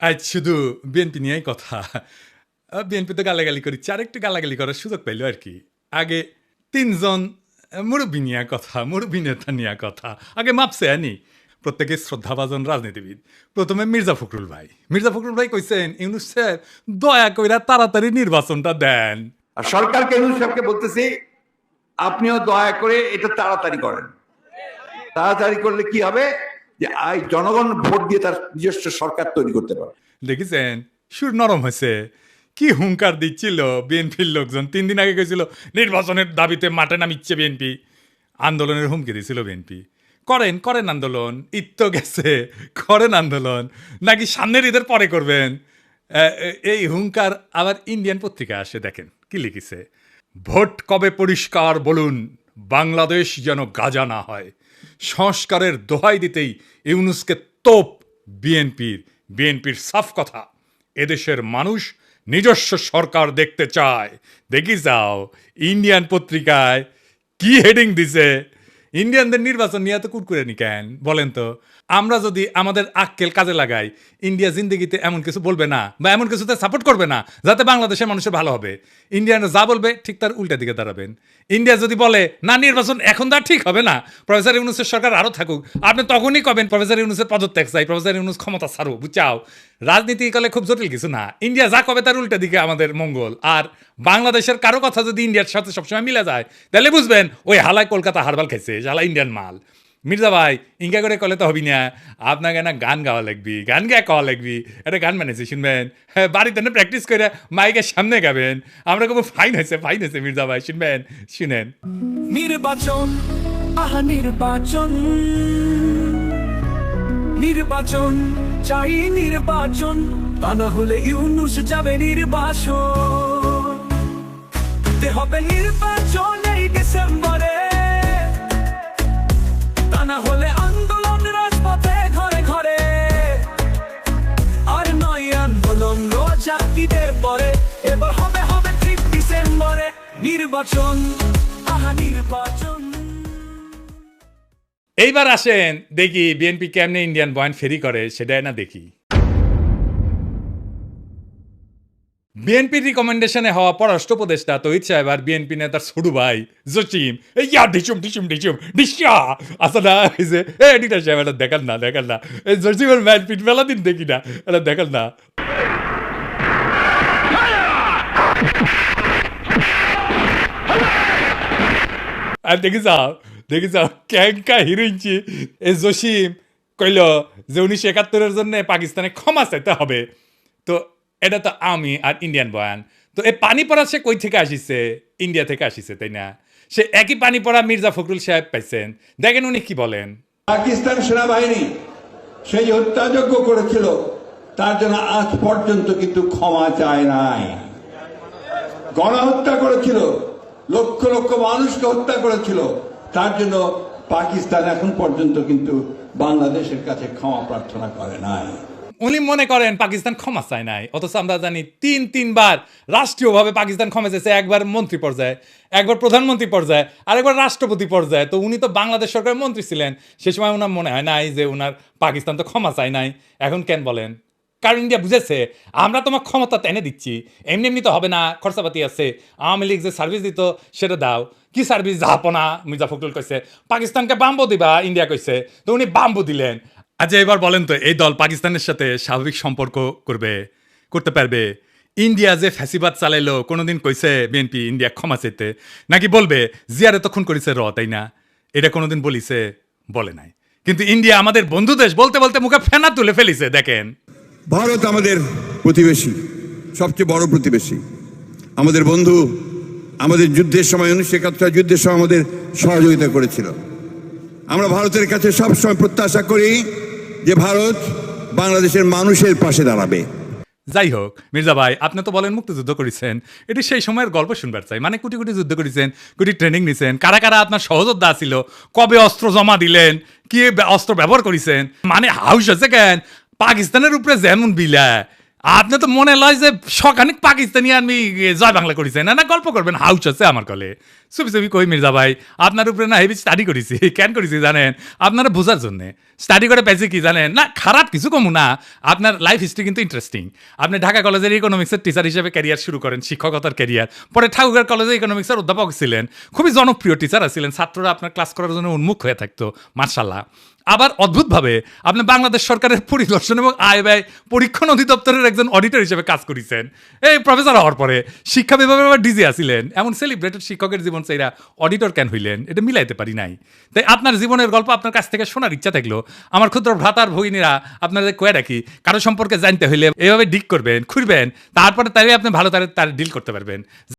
আজ শুধু বিএনপি নিয়েই কথা। বিএনপি তো গালাগালি করি আর একটু গালাগালি করার সুযোগ পাইল আর কি। আগে তিনজন মুরব্বী নিয়ে কথা, মুরব্বী নেতা নিয়ে কথা। আগে মাপছে আনি। প্রত্যেকে শ্রদ্ধাভাজন রাজনীতিবিদ। প্রথমে মির্জা ফখরুল ভাই। মির্জা ফখরুল ভাই কইছেন, ইউনুস সাহেব, দয়া কইরা তাড়াতাড়ি নির্বাচনটা দেন। আর সরকারকে ইউনুস সাহেবকে বলতেছি, আপনিও দয়া করে এটা তাড়াতাড়ি করেন। তাড়াতাড়ি করলে কি হবে? যে আই জনগণ ভোট দিয়ে তার নিজস্ব সরকার তৈরি করতে পারে। দেখেছেন? সুর নরম হয়েছে। কি হুঙ্কার দিচ্ছিল বিএনপির লোকজন। তিন দিন আগে গেছিল নির্বাচনের দাবিতে মাঠে নামিচ্ছে বিএনপি। আন্দোলনের হুমকি দিয়েছিল বিএনপি। করেন করেন আন্দোলন। তো গেছে, করেন আন্দোলন। নাকি সামনের ঈদের পরে করবেন? এই হুঙ্কার আবার ইন্ডিয়ান পত্রিকা আসে, দেখেন, কি লিখেছে? ভোট কবে পরিষ্কার বলুন, বাংলাদেশ যেন গাজা না হয়। সংস্কারের দোহাই দিতেই ইউনুসকে তোপ বিএনপির বিএনপির সাফ কথা। এদেশের মানুষ নিজস্ব সরকার দেখতে চায়। দেখি যাও, ইন্ডিয়ান পত্রিকায় কি হেডিং দিছে। ইন্ডিয়ানদের নির্বাচন নিয়ে এত কুরকুরেনি কেন? বলেন তো। আমরা যদি আমাদের আক্কেল কাজে লাগাই ইন্ডিয়া জিন্দগিতে এমন কিছু বলবে না বা এমন কিছুতে সাপোর্ট করবে না, যাতে বাংলাদেশের মানুষের ভালো হবে। ইন্ডিয়ানরা যা বলবে, ঠিক তার উল্টা দিকে দাঁড়াবেন। ইন্ডিয়া যদি বলে, না, নির্বাচন এখন তার ঠিক হবে না প্রফেসর ইউনুসের সরকার আরও থাকুক, আপনি তখনই কবেন প্রফেসর ইউনুসের পদত্যাগ চাই প্রফেসর ইউনুস ক্ষমতা ছাড়ো বুঝাও? রাজনীতি কালে খুব জটিল কিছু না। ইন্ডিয়া যা কবে তার উল্টা দিকে আমাদের মঙ্গল। আর বাংলাদেশের কারও কথা যদি ইন্ডিয়ার সাথে সবসময় মিলে যায়, তাহলে বুঝবেন ওই হালায় কলকাতা হারবাল খাইছে হালা ইন্ডিয়ান মাল। মির্জা ভাই ইঙ্কা করে কলে তো হবি না। আপনাকে না গান গাওয়া লাগবি, গান গেয়ে কওয়া লাগবি। একটা গান বানিয়েছি শুনবেন? হ্যাঁ বাড়িতে না প্র্যাকটিস করে মাইকের সামনে গাবেন। আমরা খুব ফাইন হয়েছে ফাইন হয়েছে, মির্জা ভাই, শুনবেন? শুনেন। নির্বাচন, আহা নির্বাচন। নির্বাচন। চাই নির্বাচন, তা না হলে ইউনুস যাবে নির্বাচন হবে নির্বাচন এই ডিসেম্বরে। তা না হলে আন্দোলন রাজপথে ঘরে ঘরে। আর নয় আন্দোলন জাতিদের পরে, এবার হবে হবে ঠিক ডিসেম্বরে। নির্বাচন, আহা, নির্বাচন। এইবার আসেন দেখি বিএনপি কেমনে ইন্ডিয়ান পয়েন্ট ফেরি করে, সেটাই না দেখি। বিএনপির রিকমেন্ডেশনে হওয়া পররাষ্ট্র উপদেষ্টা তহিদ সাহেব আর বিএনপি নেতার ছোটু ভাই জসিম, এই ইয়া ডিচুম ডিচুম ডিচুম ডিসা আসলে না এই যে এ এডিটার সাহেব, এটা দেখান না দেখান না। এই জসিমের ম্যান পিট মেলা দিন দেখি না, এটা দেখান না। আর দেখি যাও এ জসিম কইল যে উনিশশো একাত্তরের জন্য পাকিস্তানে ক্ষমা চাইতে হবে। তো এটা তো আমি আর ইন্ডিয়ান বয়ান। তো এই পানি পড়া সে কই থেকে আসিছে? ইন্ডিয়া থেকে আসিছে, তাই না? সে একই পানি পড়া মির্জা ফখরুল সাহেব পাইছেন। দেখেন উনি কি বলেন। পাকিস্তান সেনাবাহিনী সেই হত্যাযজ্ঞ করেছিল, তার জন্য আজ পর্যন্ত কিন্তু ক্ষমা চায় নাই। গণহত্যা করেছিল, লক্ষ লক্ষ মানুষকে হত্যা করেছিল তার জন্য পাকিস্তান এখন পর্যন্ত কিন্তু বাংলাদেশের কাছে ক্ষমা প্রার্থনা করে নাই। উনি মনে করেন পাকিস্তান ক্ষমা চায় নাই। অথচ আমরা জানি তিন, তিনবার রাষ্ট্রীয়ভাবে পাকিস্তান ক্ষমা চেয়েছে, একবার মন্ত্রী পর্যায়ে, একবার প্রধানমন্ত্রী পর্যায়ে আর একবার রাষ্ট্রপতি পর্যায়ে। তো উনি তো বাংলাদেশ সরকারের মন্ত্রী ছিলেন। সে সময় ওনার মনে হয় নাই যে ওনার পাকিস্তান তো ক্ষমা চায় নাই। এখন কেন বলেন? কারণ ইন্ডিয়া বুঝেছে, আমরা তোমার ক্ষমতা টেনে দিচ্ছি। এমনি এমনি তো হবে না, খরচাপাতি আছে, আওয়ামী লীগ যে সার্ভিস দিত, সেটা দাও। কি সার্ভিস যাহাপনা মির্জা ফখরুল কইছে, পাকিস্তানকে বাম্বু দিবা ইন্ডিয়া কইছে। তো উনি বাম্বু দিলেন। আচ্ছা এবার বলেন তো, এই দল পাকিস্তানের সাথে স্বাভাবিক সম্পর্ক করবে, করতে পারবে? ইন্ডিয়া যে ফ্যাসিবাদ চালাইলো, কোনোদিন কইছে বিএনপি, ইন্ডিয়া ক্ষমা চাইতে নাকি বলবে জিয়ারে তখন করেছে র তাই না? এটা কোনোদিন বলিছে, বলে নাই। কিন্তু ইন্ডিয়া আমাদের বন্ধু দেশ, বলতে বলতে মুখে ফেনা তুলে ফেলিছে, দেখেন। ভারত আমাদের প্রতিবেশী, সবচেয়ে বড় প্রতিবেশী। আমাদের বন্ধু, আমাদের যুদ্ধের সময়, উনিশশো একাত্তর যুদ্ধের সময় আমাদের সহযোগিতা করেছিল। আমরা ভারতের কাছে সবসময় প্রত্যাশা করি যে ভারত বাংলাদেশের মানুষের পাশে দাঁড়াবে। যাই হোক, মির্জা ভাই, আপনি তো বলেন মুক্তিযুদ্ধ করেছেন। এটি সেই সময়ের গল্প শুনবার চাই। মানে কোটি কোটি যুদ্ধ করেছেন, কোটি ট্রেনিং নিছেন। কারা কারা আপনার সহযোদ্ধা ছিল? কবে অস্ত্র জমা দিলেন? কি অস্ত্র ব্যবহার করেছেন? মানে হাউস আছে কেন? পাকিস্তানের উপরে যেমন বিলা, আপনি তো মনে লয় যে সখানিক পাকিস্তানি আমি জয় বাংলা করেছে, না না, গল্প করবেন, হাউস আছে আমার কলে। ছবি ছবি কই মির্জা ভাই? আপনার উপরে না হেবি স্টাডি করেছি, কেন করেছি জানেন? আপনারা বোঝার জন্য। স্টাডি করে পেয়েছি কি জানেন? না, খারাপ কিছু কমু না। আপনার লাইফ হিস্ট্রি কিন্তু ইন্টারেস্টিং আপনি ঢাকা কলেজের ইকোনমিক্সের টিচার হিসেবে ক্যারিয়ার শুরু করেন, শিক্ষকতার ক্যারিয়ার পরে ঠাকুরগাঁ কলেজে ইকোনমিক্সের অধ্যাপক ছিলেন। খুবই জনপ্রিয় টিচার ছিলেন ছাত্ররা আপনার ক্লাস করার জন্য উন্মুখ হয়ে থাকতো মার্শাল্লাহ আবার অদ্ভুতভাবে আপনি বাংলাদেশ সরকারের পরিদর্শন এবং আয় ব্যয় পরীক্ষণ অধিদপ্তরের একজন অডিটর হিসেবে কাজ করেছেন। এই প্রফেসর হওয়ার পরে শিক্ষা বিভাগে আবার ডিজি আসিলেন এমন সেলিব্রেটেড শিক্ষকের জীবন চাইরা অডিটর কেন হইলেন? এটা মিলাইতে পারি নাই। তাই আপনার জীবনের গল্প আপনার কাছ থেকে শোনার ইচ্ছা থাকল। আমার ক্ষুদ্র ভ্রাতার ভগিনীরা আপনাদের কয়ে রাখি, কারও সম্পর্কে জানতে হইলে এভাবে ডিক করবেন, খুঁড়বেন, তারপরে তাই আপনি ভালো তার ডিল করতে পারবেন।